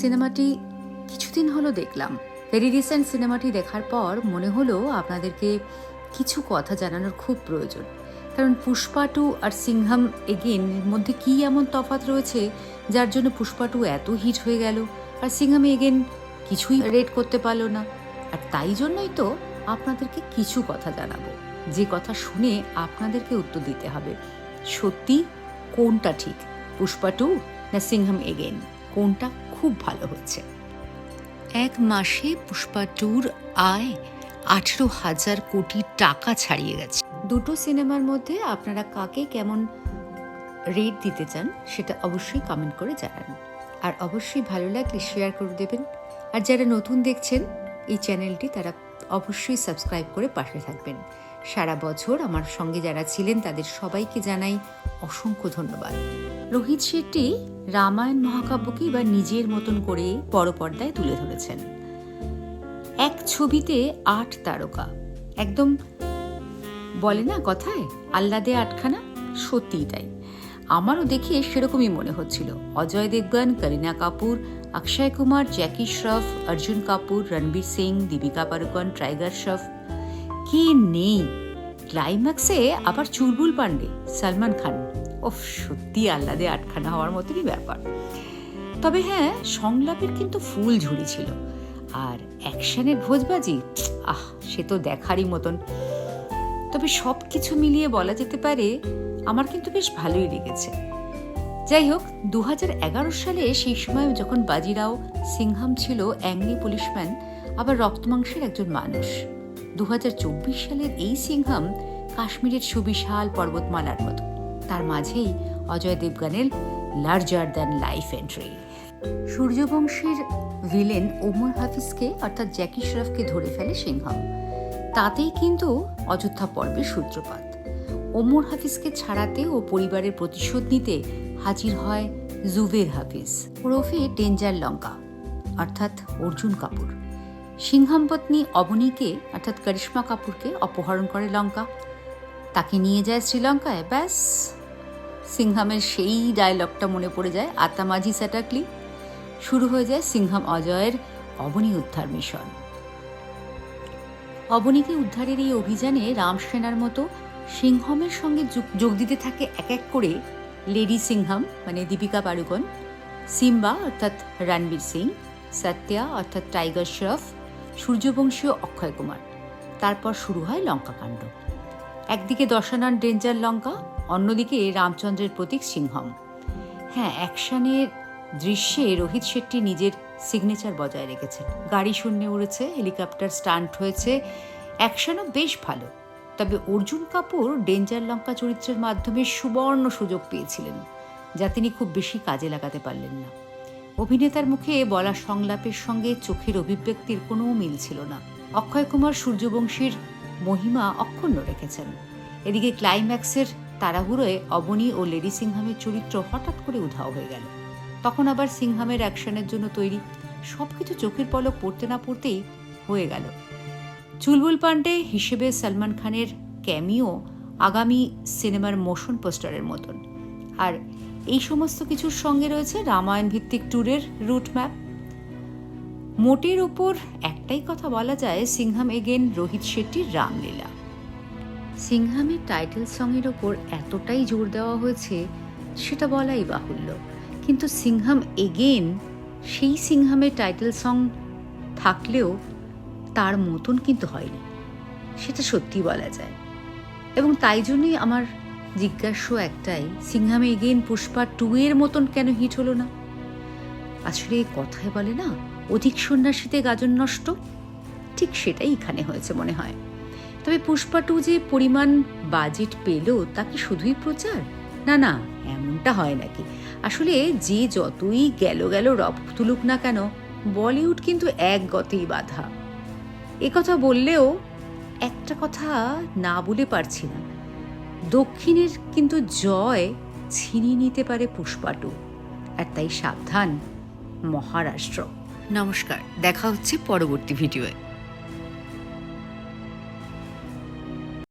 সিনেমাটি কিছুদিন হলো দেখলাম। ভেরি রিসেন্ট সিনেমাটি দেখার পর মনে হলো আপনাদেরকে কিছু কথা জানানোর খুব প্রয়োজন। কারণ পুষ্পা টু আর সিংহাম এগেন মধ্যে কি এমন তফাৎ রয়েছে যার জন্য পুষ্পা টু এত হিট হয়ে গেল? আর সিংহাম এগেন কিছুই রেড করতে পারল না। আর তাই জন্যই তো আপনাদেরকে কিছু কথা জানাব। যে কথা শুনে আপনাদেরকে উত্তর দিতে হবে। সত্যি কোনটা ঠিক, পুষ্পা টু না সিংহাম এগেন কোনটা? খুব ভালো হচ্ছে। এক মাসে পুষ্পা টুর আয় আঠেরো হাজার কোটি টাকা ছাড়িয়ে গেছে। দুটো সিনেমার মধ্যে আপনারা কাকে কেমন রেট দিতে চান সেটা অবশ্যই কমেন্ট করে জানান। আর অবশ্যই ভালো লাগলে শেয়ার করে দেবেন। আর যারা নতুন দেখছেন, এই চ্যানেলটি তারা অবশ্যই সাবস্ক্রাইব করে পাশে থাকবেন। সারা বছর আমার সঙ্গে যারা ছিলেন, তাদের সবাইকে জানাই অসংখ্য ধন্যবাদ। রোহিত শেট্টি রামায়ণ মহাকাব্যকে এবার নিজের মতন করে বড় পর্দায় তুলে ধরেছেন। এক ছবিতে আট তারকা। একদম বলে না কথায়? আল্লাদে আটখানা? সত্যিই তাই। আমারও দেখে সেরকমই মনে হচ্ছিল। অজয় দেবগন, করিনা কাপুর, অক্ষয় কুমার, জ্যাকি শ্রফ, অর্জুন কাপুর, রণবীর সিং, দীপিকা পাড়ুকন, টাইগার শ্রফ। কে নেই? ক্লাইম্যাক্সে আবার চুলবুল পান্ডে সালমান খান। ও সত্যি আহ্লাদে আটখানা হওয়ার মতনই ব্যাপার। তবে হ্যাঁ সংলাপের কিন্তু ফুল ঝুড়ি ছিল। আর অ্যাকশনের ভোজবাজি, আহ, সে তো দেখারই মতন। তবে সব কিছু মিলিয়ে বলা যেতে পারে, আমার কিন্তু বেশ ভালোই লেগেছে। যাই হোক দু হাজার এগারো সালে সেই সময় যখন বাজিরাও সিংহাম ছিল অ্যাংরি পুলিশম্যান, আবার রক্তমাংসের একজন মানুষ। দু হাজার চব্বিশ সালের এই সিংহাম কাশ্মীরের সুবিশাল পর্বতমালার মতো। তার মাঝেই অজয় দেবগানের লার্জার দ্যান লাইফ এন্ট্রি সূর্যবংশীর ভিলেন ওমর হাফিজকে, অর্থাৎ জ্যাকি শ্রফকে ধরে ফেলে সিংহাম তাতেই কিন্তু অযোধ্যা পর্বের সূত্রপাত। ওমর হাফিজকে ছাড়াতে ও পরিবারের প্রতিশোধ নিতে হাজির হয় জুবের হাফিজ। ওরফে ডেঞ্জার লঙ্কা, অর্থাৎ অর্জুন কাপুর। সিংহাম পত্নী অবনীকে, অর্থাৎ করিশ্মা কাপুরকে অপহরণ করে লঙ্কা। তাকে নিয়ে যায় শ্রীলঙ্কায়, ব্যাস। সিংহামের সেই ডায়লগটা মনে পড়ে যায় আতামাজি স্যাটাকলি শুরু হয়ে যায় সিংহাম অজয়ের অবনী উদ্ধার মিশন। অবনীকে উদ্ধারের এই অভিযানে রাম সেনার মতো সিংহমের সঙ্গে যোগ- যোগ দিতে থাকে এক এক করে লেডি সিংহাম মানে দীপিকা পাড়ুকন, সিম্বা অর্থাৎ রণবীর সিং, সত্যা অর্থাৎ টাইগার শ্রফ, সূর্যবংশীয় অক্ষয় কুমার। তারপর শুরু হয় লঙ্কাকাণ্ড। একদিকে দশানান ডেঞ্জার লঙ্কা অন্যদিকে রামচন্দ্রের প্রতীক সিংহম। হ্যাঁ অ্যাকশনের দৃশ্যে রোহিত শেট্টি নিজের সিগনেচার বজায় রেখেছেন। গাড়ি শূন্যে উড়েছে, হেলিকপ্টার স্টান্ট হয়েছে, অ্যাকশনও বেশ ভালো। তবে অর্জুন কাপুর ডেঞ্জার লঙ্কা চরিত্রের মাধ্যমে সুবর্ণ সুযোগ পেয়েছিলেন, যা তিনি খুব বেশি কাজে লাগাতে পারলেন না। অভিনেতার মুখে বলা সংলাপের সঙ্গে চোখের অভিব্যক্তির কোনো মিল ছিল না। অক্ষয় কুমার সূর্যবংশীর মহিমা অক্ষুণ্ণ রেখেছেন। এদিকে ক্লাইম্যাক্সের তাড়াহুড়োয় অবনী ও লেডি সিংহামের চরিত্র হঠাৎ করে উধাও হয়ে গেল। তখন আবার সিংহামের অ্যাকশনের জন্য তৈরি সব কিছু চোখের পলক পড়তে না পড়তেই হয়ে গেল। চুলবুল পান্ডে হিসেবে সলমান খানের ক্যামিও আগামী সিনেমার মোশন পোস্টারের মতন। আর এই সমস্ত কিছুর সঙ্গে রয়েছে রামায়ণ ভিত্তিক ট্যুরের রুট ম্যাপ মোটের ওপর একটাই কথা বলা যায়, সিংহাম এগেন রোহিত শেট্টির রামলীলা। সিংহামের টাইটেল সঙের ওপর এতটাই জোর দেওয়া হয়েছে, সেটা বলাই বাহুল্য। কিন্তু সিংহাম এগেন সেই সিংহামের টাইটেল সং থাকলেও তার মতন কিন্তু হয়নি, সেটা সত্যি বলা যায়। এবং তাই জন্যই আমার জিজ্ঞাস্য একটাই, সিংহামে এগেন পুষ্পা টু এর মতন কেন হিট হলো না? আসলে কথায় বলে না, অধিক সন্ন্যাসীতে গাজন নষ্ট? ঠিক সেটাই এখানে হয়েছে মনে হয়। তবে পুষ্পা টু যে পরিমাণ বাজেট পেল, তা কি শুধুই প্রচার? না না, এমনটা হয় নাকি? আসলে যে যতই গেল গেল রব তুলুক না কেন, বলিউড কিন্তু এক গতেই বাধা। কথা বললেও একটা কথা না বলে পারছি না। দক্ষিণের কিন্তু জয় ছিনিয়ে নিতে পারে পুষ্পাটু আর তাই সাবধান, মহারাষ্ট্র। নমস্কার, দেখা হচ্ছে পরবর্তী ভিডিওয়ে।